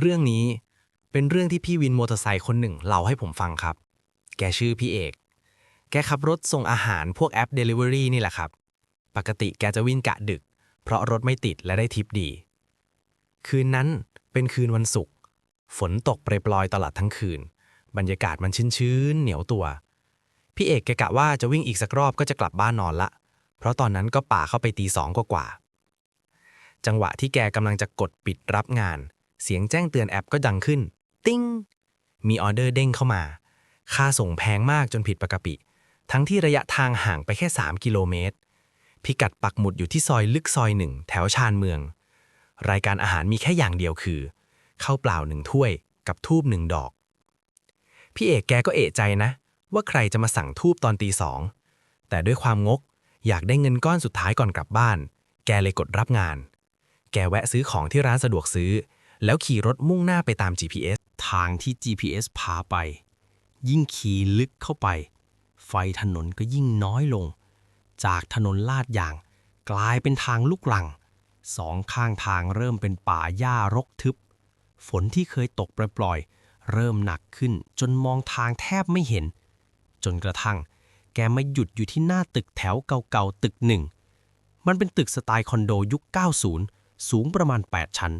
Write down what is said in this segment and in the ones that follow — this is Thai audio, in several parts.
เรื่องนี้เป็นเรื่องที่พี่วินมอเตอร์ไซค์คนหนึ่งเล่าให้ผมฟังครับ แกชื่อพี่เอก แกขับรถส่งอาหารพวกแอป Delivery นี่แหละครับ ปกติแกจะวิ่งกะดึก เพราะรถไม่ติดและได้ทิปดี คืนนั้นเป็นคืนวันศุกร์ ฝนตกเปรยตลอดทั้งคืน บรรยากาศมันชื้นๆ เหนียวตัว พี่เอกแกกะว่าจะวิ่งอีกสักรอบก็จะกลับบ้านนอนละ เพราะตอนนั้นก็ป่าเข้าไปตีสองกว่าๆจังหวะที่แกกำลังจะกดปิดรับงาน เสียงแจ้งเตือนแอปก็ดังขึ้น ติ้ง มีออเดอร์เด้งเข้ามา ค่าส่งแพงมากจนผิดปกติ ทั้งที่ระยะทางห่างไปแค่ 3 กิโลเมตร พิกัดปักหมุดอยู่ที่ซอยลึกซอยหนึ่งแถวชานเมือง รายการอาหารมีแค่อย่างเดียวคือข้าวเปล่าหนึ่งถ้วยกับทูบหนึ่งดอก พี่เอกแกก็เอะใจนะ ว่าใครจะมาสั่งทูบตอนตีสอง แต่ด้วยความงกอยากได้เงินก้อนสุดท้ายก่อนกลับบ้าน แกเลยกดรับงาน แกแวะซื้อของที่ร้านสะดวกซื้อ แล้วขี่รถมุ่งหน้าไปตาม GPS ทางที่ GPS พาไป ยิ่งขี่ลึกเข้าไป ไฟถนนก็ยิ่งน้อยลง จากถนนลาดยาง กลายเป็นทางลูกลัง สองข้างทางเริ่มเป็นป่าหญ้ารกทึบ ฝนที่เคยตกปล่อยๆ เริ่มหนักขึ้นจนมองทางแทบไม่เห็น จนกระทั่ง แกมาหยุดอยู่ที่หน้าตึกแถวเก่าๆตึกหนึ่ง มันเป็นตึกสไตล์คอนโดยุค 90 สูงประมาณ 8 ชั้น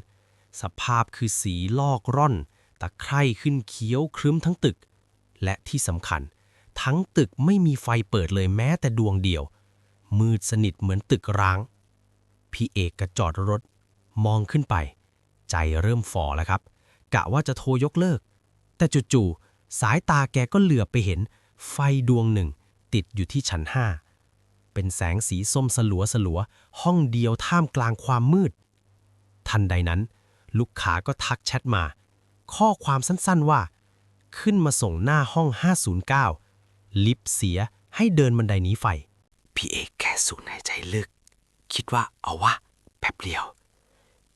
สภาพคือสีลอกร่อน ตะไคร่ขึ้นเขียวครึ้มทั้งตึก และที่สำคัญ ทั้งตึกไม่มีไฟเปิดเลยแม้แต่ดวงเดียว มืดสนิทเหมือนตึกร้าง พี่เอกกระจอดรถ มองขึ้นไป ใจเริ่มฝ่อแล้วครับ กะว่าจะโทรยกเลิก แต่จู่ๆสายตาแกก็เหลือบไปเห็น ไฟดวงหนึ่ง ติดอยู่ที่ชั้นห้าเป็นแสงสีส้มสลัวสลัวห้องเดียวท่ามกลางความมืด ทันใดนั้น ลูกค้าก็ทักแชทมา ข้อความสั้นๆว่า ขึ้นมาส่งหน้าห้อง 509 ลิฟต์เสียให้เดินบันไดหนีไฟ พี่เอกแค่สูดหายใจลึก คิดว่าเอาวะแป๊บเดียว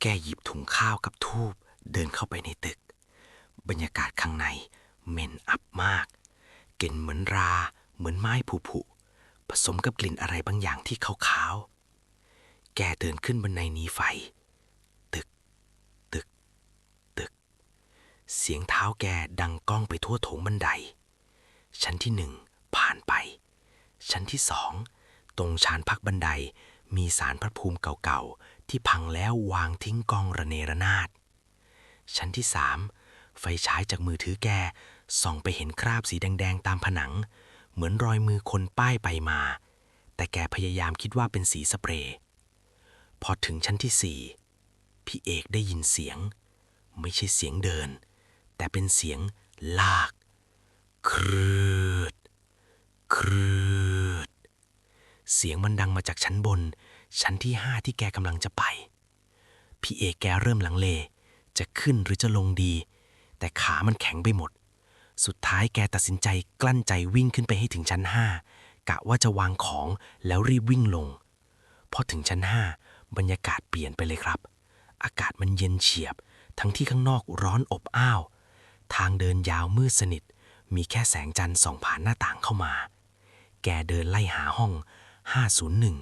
แกหยิบถุงข้าวกับทูบเดินเข้าไปในตึก บรรยากาศข้างในเหม็นอับมาก กลิ่นเหมือนรา เหมือนไม้ผุผุผสมกับกลิ่นอะไรบางอย่างที่ขาวๆ แกเดินขึ้นบันไดหนีไฟ ตึก ตึก ตึก เสียงเท้าแกดังก้องไปทั่วโถงบันได ชั้นที่หนึ่งผ่านไป ชั้นที่สองตรงชานพักบันไดมีสารพระภูมิเก่าๆ ที่พังแล้ววางทิ้งกองระเนระนาด ชั้นที่สามไฟฉายจากมือถือแกส่องไปเห็นคราบสีแดงๆ ตามผนัง เหมือนรอยมือคนป้ายไปมา แต่แกพยายามคิดว่าเป็นสีสเปรย์ พอถึงชั้นที่สี่พี่เอกได้ยินเสียง ไม่ใช่เสียงเดิน แต่เป็นเสียงลาก ครืด ครืด เสียงมันดังมาจากชั้นบน ชั้นที่ห้าที่แกกำลังจะไป พี่เอกแกเริ่มหลังเล จะขึ้นหรือจะลงดี แต่ขามันแข็งไปหมด สุดท้ายแกตัดสินใจกลั้นใจวิ่งขึ้นไปให้ถึงชั้นห้ากะว่าจะวางของแล้วรีบวิ่งลง พอถึงชั้นห้าบรรยากาศเปลี่ยนไปเลยครับ อากาศมันเย็นเฉียบ ทั้งที่ข้างนอกร้อนอบอ้าว ทางเดินยาวมืดสนิท มีแค่แสงจันทร์ส่องผ่านหน้าต่างเข้ามา แกเดินไล่หาห้อง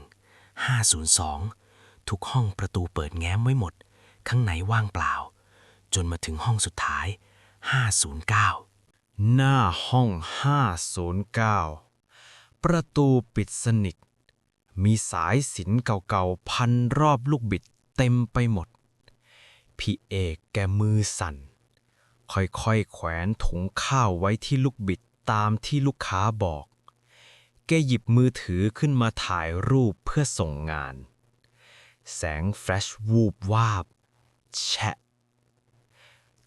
501 502 ทุกห้องประตูเปิดแง้มไว้หมด ข้างในว่างเปล่า จนมาถึงห้องสุดท้าย 509 หน้าห้อง 509 ประตูปิดสนิท มีสายสินเก่าๆ พันรอบลูกบิดเต็มไปหมด พี่เอกแกมือสั่น ค่อยๆแขวนถุงข้าวไว้ที่ลูกบิดตามที่ลูกค้าบอก แกหยิบมือถือขึ้นมาถ่ายรูปเพื่อส่งงาน แสงแฟลชวูบวาบ แชะ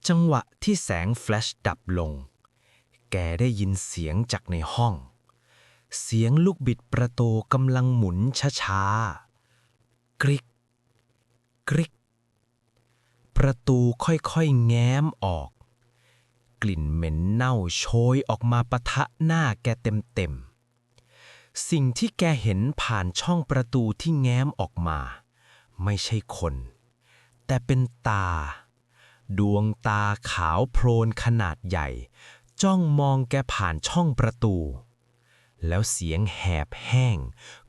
จังหวะที่แสงแฟลชดับลง แกได้ยินเสียงจากในห้อง เสียงลูกบิดประตูกำลังหมุนช้าๆ กริก กริก ประตูค่อยๆ แง้มออก กลิ่นเหม็นเน่าโชยออกมาปะทะหน้าแกเต็มๆ สิ่งที่แกเห็นผ่านช่องประตูที่แง้มออกมา ไม่ใช่คน แต่เป็นตา ดวงตาขาวโพลนขนาดใหญ่ จ้องมองแกผ่านช่องประตู แล้วเสียงแหบแห้ง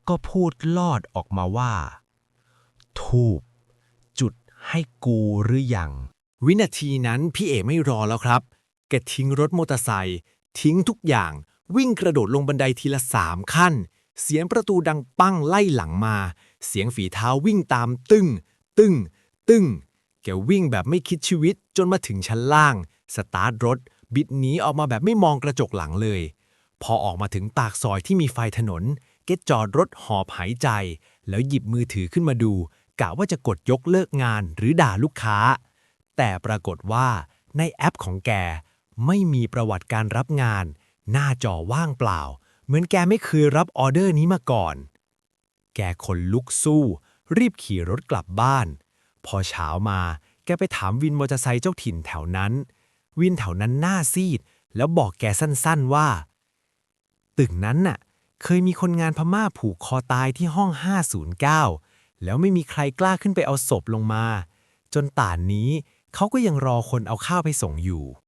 ก็พูดลอดออกมาว่า ทูบจุดให้กูหรือยังวินาทีนั้นพี่เอกไม่รอแล้วครับ กทิ้งรถมอเตอร์ไซค์ทิ้งทุกอย่าง วิ่งกระโดดลงบันไดทีละสามขั้น เสียงประตูดังปั้งไล่หลังมา เสียงฝีเท้าวิ่งตามตึ้ง ตึ้ง ตึ้ง แกวิ่งแบบไม่คิดชีวิตจนมาถึงชั้นล่าง สตาร์ทรถ บิดหนีออกมาแบบไม่มองกระจกหลังเลย พอออกมาถึงปากซอยที่มีไฟถนน เกจอดรถหอบหายใจ แล้วหยิบมือถือขึ้นมาดูกะว่าจะกดยกเลิกงานหรือด่าลูกค้า แต่ปรากฏว่าในแอปของแก ไม่มีประวัติการรับงาน หน้าจอว่างเปล่า เหมือนแกไม่เคยรับออเดอร์นี้มาก่อน แกขนลุกสู้ รีบขี่รถกลับบ้าน พอเช้ามาแกไปถามวินมอเตอร์ไซค์เจ้าถิ่นแถวนั้น วินแถวนั้นหน้าซีด แล้วบอกแกสั้นๆว่า ตึกนั้นน่ะ เคยมีคนงานพม่าผูกคอตายที่ห้อง 509 แล้วไม่มีใครกล้าขึ้นไปเอาศพลงมา จนป่านนี้เขาก็ยังรอคนเอาข้าวไปส่งอยู่